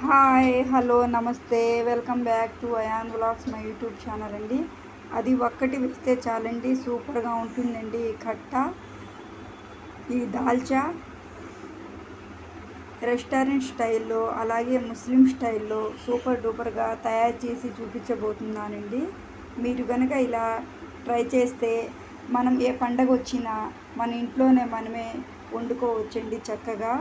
Hi hello నమస్తే. Welcome back to Ayaan vlogs my YouTube channel అండి. అది ఒక్కటి వేస్తే చాలండి సూపర్గా ఉంటుందండి ఈ కట్ట. ఈ దాల్చా రెస్టారెంట్ స్టైల్లో అలాగే ముస్లిం స్టైల్లో సూపర్ డూపర్గా తయారు చేసి చూపించబోతున్నానండి. మీరు కనుక ఇలా ట్రై చేస్తే మనం ఏ పండగ వచ్చినా మన ఇంట్లోనే మనమే వండుకోవచ్చండి చక్కగా.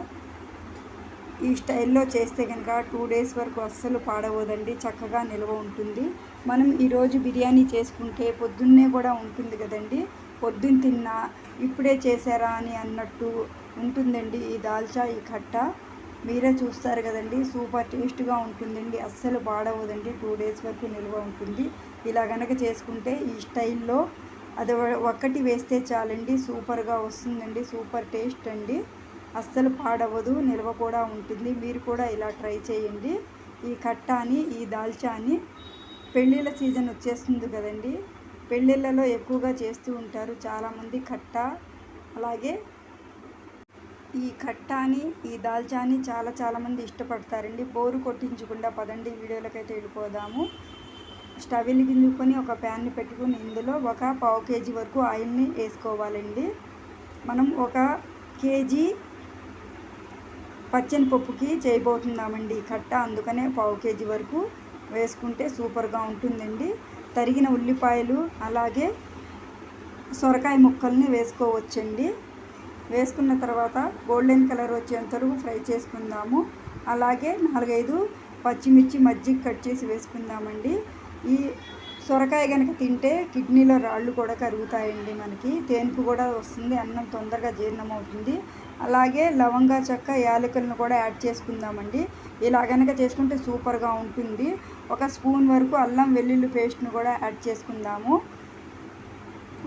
ఈ స్టైల్లో చేస్తే కనుక టూ డేస్ వరకు అస్సలు పాడవదండి చక్కగా నిల్వ ఉంటుంది. మనం ఈరోజు బిర్యానీ చేసుకుంటే పొద్దున్నే కూడా ఉంటుంది కదండి. పొద్దున్న తిన్నా ఇప్పుడే చేశారా అని అన్నట్టు ఉంటుందండి ఈ దాల్చా ఈ కట్ట. మీరే చూస్తారు కదండి సూపర్ టేస్ట్గా ఉంటుందండి. అస్సలు పాడవదండి టూ డేస్ వరకు నిల్వ ఉంటుంది. ఇలా కనుక చేసుకుంటే ఈ స్టైల్లో అది ఒక్కటి వేస్తే చాలండి సూపర్గా వస్తుందండి సూపర్ టేస్ట్ అండి. అస్సలు పాడవదు నిల్వ కూడా ఉంటుంది. మీరు కూడా ఇలా ట్రై చేయండి. ఈ కట్టాని ఈ దాల్చాని పెళ్ళిళ్ళ సీజన్ వచ్చేస్తుంది కదండి. పెళ్ళిళ్ళలో ఎక్కువగా చేస్తూ ఉంటారు చాలామంది కట్ట. అలాగే ఈ కట్టాని ఈ దాల్చాని చాలా చాలామంది ఇష్టపడతారండి. బోరు కొట్టించకుండా పదండి వీడియోలకైతే వెళ్ళిపోదాము. స్టవ్ వెలిగించుకొని ఒక ప్యాన్ని పెట్టుకుని ఇందులో ఒక పావు కేజీ వరకు ఆయిల్ని వేసుకోవాలండి. మనం ఒక కేజీ పచ్చని పప్పుకి చేయబోతున్నామండి కట్ట. అందుకనే పావు కేజీ వరకు వేసుకుంటే సూపర్గా ఉంటుందండి. తరిగిన ఉల్లిపాయలు అలాగే సొరకాయ ముక్కల్ని వేసుకోవచ్చండి. వేసుకున్న తర్వాత గోల్డెన్ కలర్ వచ్చేంత వరకు ఫ్రై చేసుకుందాము. అలాగే నాలుగైదు పచ్చిమిర్చి మజ్జిగ కట్ చేసి వేసుకుందామండి. సొరకాయ కనుక తింటే కిడ్నీలో రాళ్ళు కూడా కరుగుతాయండి మనకి. తేనుపు కూడా వస్తుంది అన్నం తొందరగా జీర్ణం అవుతుంది అలాగే లవంగా చెక్క యాలకులను కూడా యాడ్ చేసుకుందామండి. ఇలా కనుక చేసుకుంటే సూపర్గా ఉంటుంది. ఒక స్పూన్ వరకు అల్లం వెల్లుల్లి పేస్ట్ను కూడా యాడ్ చేసుకుందాము.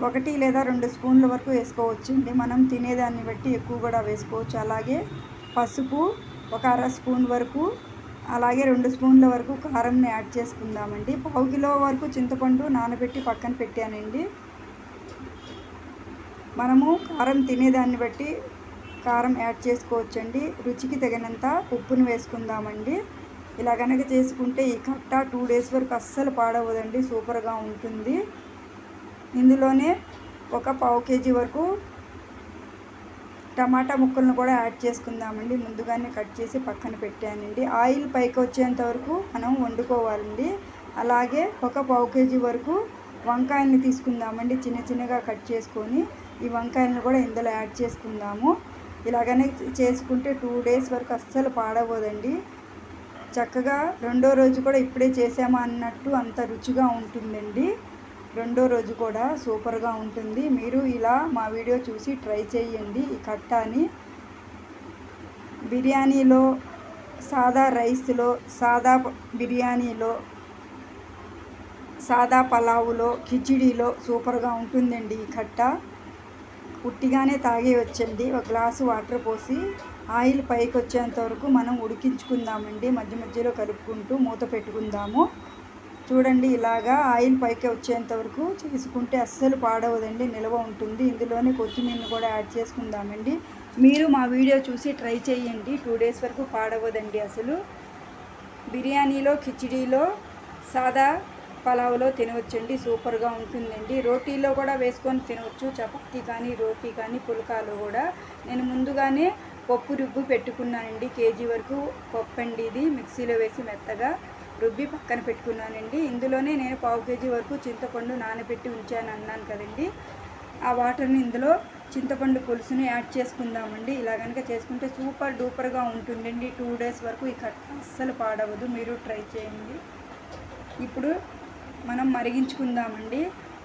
ఒకటి లేదా రెండు స్పూన్ల వరకు వేసుకోవచ్చండి. మనం తినేదాన్ని బట్టి ఎక్కువ కూడా వేసుకోవచ్చు. అలాగే పసుపు ఒక అర స్పూన్ వరకు అలాగే రెండు స్పూన్ల వరకు కారంని యాడ్ చేసుకుందామండి. పావు కిలో వరకు చింతపండు నానబెట్టి పక్కన పెట్టానండి. మనము కారం తినేదాన్ని బట్టి కారం యాడ్ చేసుకోవచ్చండి. రుచికి తగినంత ఉప్పును వేసుకుందామండి. ఇలా కనుక చేసుకుంటే ఈ కట్ట టూ డేస్ వరకు అస్సలు పాడవదండి. సూపర్గా ఉంటుంది. ఇందులోనే ఒక పావు కేజీ వరకు టమాటా ముక్కలను కూడా యాడ్ చేసుకుందామండి. ముందుగానే కట్ చేసి పక్కన పెట్టానండి. ఆయిల్ పైకి వచ్చేంత వరకు మనం వండుకోవాలండి. అలాగే ఒక పావు కేజీ వరకు వంకాయల్ని తీసుకుందామండి. చిన్న చిన్నగా కట్ చేసుకొని ఈ వంకాయలను కూడా ఇందులో యాడ్ చేసుకుందాము. ఇలాగనే చేసుకుంటే టూ డేస్ వరకు అస్సలు పాడవదండి. చక్కగా రెండో రోజు కూడా ఇప్పుడే చేసామా అన్నట్టు అంత రుచిగా ఉంటుందండి. రెండో రోజు కూడా సూపర్గా ఉంటుంది. మీరు ఇలా మా వీడియో చూసి ట్రై చేయండి ఈ కట్టాని. బిర్యానీలో సాదా రైస్లో సాదా బిర్యానీలో సాదా పలావులో కిచిడీలో సూపర్గా ఉంటుందండి ఈ కట్ట. ఉట్టిగానే తాగేయచ్చండి ఒక గ్లాసు వాటర్ పోసి ఆయిల్ పైకి వచ్చేంత వరకు మనం ఉడికించుకుందామండి. మధ్య మధ్యలో కలుపుకుంటూ మూత పెట్టుకుందాము. చూడండి ఇలాగా ఆయిల్ పైకి వచ్చేంత వరకు చేసుకుంటే అస్సలు పాడవదండి నిల్వ ఉంటుంది. ఇందులోనే కొత్తిమీరని కూడా యాడ్ చేసుకుందామండి. మీరు మా వీడియో చూసి ట్రై చేయండి. టూ డేస్ వరకు పాడవదండి అసలు. బిర్యానీలో కిచిడీలో సాదా పలావ్లో తినవచ్చండి. సూపర్గా ఉంటుందండి. రోటీలో కూడా వేసుకొని తినవచ్చు. చపాతీ కానీ రోటీ కానీ పుల్కాలు కూడా. నేను ముందుగానే పప్పు రుబ్బు పెట్టుకున్నానండి. కేజీ వరకు పప్పు అండి ఇది. మిక్సీలో వేసి మెత్తగా రుబ్బి పక్కన పెట్టుకున్నానండి. ఇందులోనే నేను పావు కేజీ వరకు చింతపండు నానబెట్టి ఉంచాను అన్నాను కదండి. ఆ వాటర్ని ఇందులో చింతపండు పులుసుని యాడ్ చేసుకుందామండి. ఇలా కనుక చేసుకుంటే సూపర్ డూపర్గా ఉంటుందండి. టూ డేస్ వరకు ఈ కట్ట అస్సలు పాడవదు. మీరు ట్రై చేయండి. ఇప్పుడు మనం మరిగించుకుందామండి.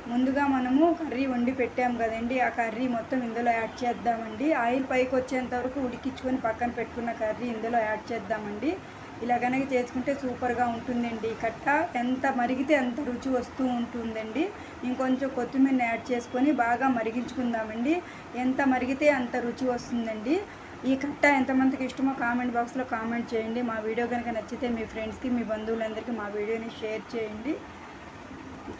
ముందుగా మనము కర్రీ వండి పెట్టాము కదండి. ఆ కర్రీ మొత్తం ఇందులో యాడ్ చేద్దామండి. ఆయిల్ పైకి వచ్చేంత వరకు ఉడికించుకొని పక్కన పెట్టుకున్న కర్రీ ఇందులో యాడ్ చేద్దామండి. ఇలా కనుక చేసుకుంటే సూపర్గా ఉంటుందండి. కట్ట ఎంత మరిగితే అంత రుచి వస్తూ ఉంటుందండి. ఇంకొంచెం కొత్తిమీరని యాడ్ చేసుకొని బాగా మరిగించుకుందామండి. ఎంత మరిగితే అంత రుచి వస్తుందండి. ఈ కట్ట ఎంతమందికి ఇష్టమో కామెంట్ బాక్స్లో కామెంట్ చేయండి. మా వీడియో కనుక నచ్చితే మీ ఫ్రెండ్స్కి మీ బంధువులందరికీ మా వీడియోని షేర్ చేయండి.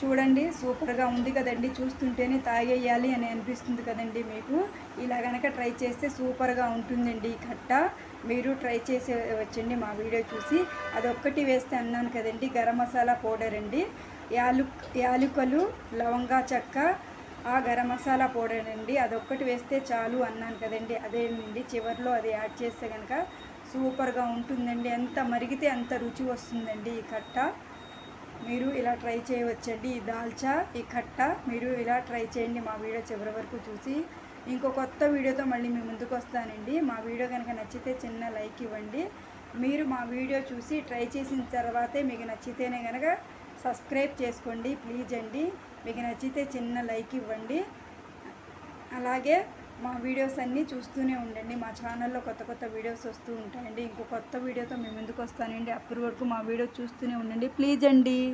చూడండి సూపర్గా ఉంది కదండి. చూస్తుంటేనే తాగేయాలి అని అనిపిస్తుంది కదండి మీకు. ఇలా కనుక ట్రై చేస్తే సూపర్గా ఉంటుందండి ఈ కట్ట. మీరు ట్రై చేసే వచ్చండి మా వీడియో చూసి. అదొక్కటి వేస్తే అన్నాను కదండి గరం మసాలా పౌడర్ అండి. యాలు యాలుకలు లవంగా చెక్క ఆ గరం మసాలా పౌడర్ అండి. అదొక్కటి వేస్తే చాలు అన్నాను కదండి. అదేనండి చివరిలో అది యాడ్ చేస్తే కనుక సూపర్గా ఉంటుందండి. ఎంత మరిగితే అంత రుచి వస్తుందండి ఈ కట్ట. మీరు ఇలా ట్రై చేయవచ్చండి. ఈ దాల్చా ఈ కట్ట మీరు ఇలా ట్రై చేయండి మా వీడియో చివరి వరకు చూసి. ఇంకో కొత్త వీడియోతో మళ్ళీ మీ ముందుకు వస్తానండి. మా వీడియో కనుక నచ్చితే చిన్న లైక్ ఇవ్వండి. మీరు మా వీడియో చూసి ట్రై చేసిన తర్వాతే మీకు నచ్చితేనే కనుక సబ్స్క్రైబ్ చేసుకోండి. ప్లీజ్ అండి. మీకు నచ్చితే చిన్న లైక్ ఇవ్వండి. అలాగే మా వీడియోస్ అన్నీ చూస్తూనే ఉండండి. మా ఛానల్లో కొత్త కొత్త వీడియోస్ వస్తూ ఉంటాయండి. ఇంకో కొత్త వీడియోతో మేము ముందుకు వస్తానండి? అప్పటి వరకు మా వీడియో చూస్తూనే ఉండండి. ప్లీజ్ అండి.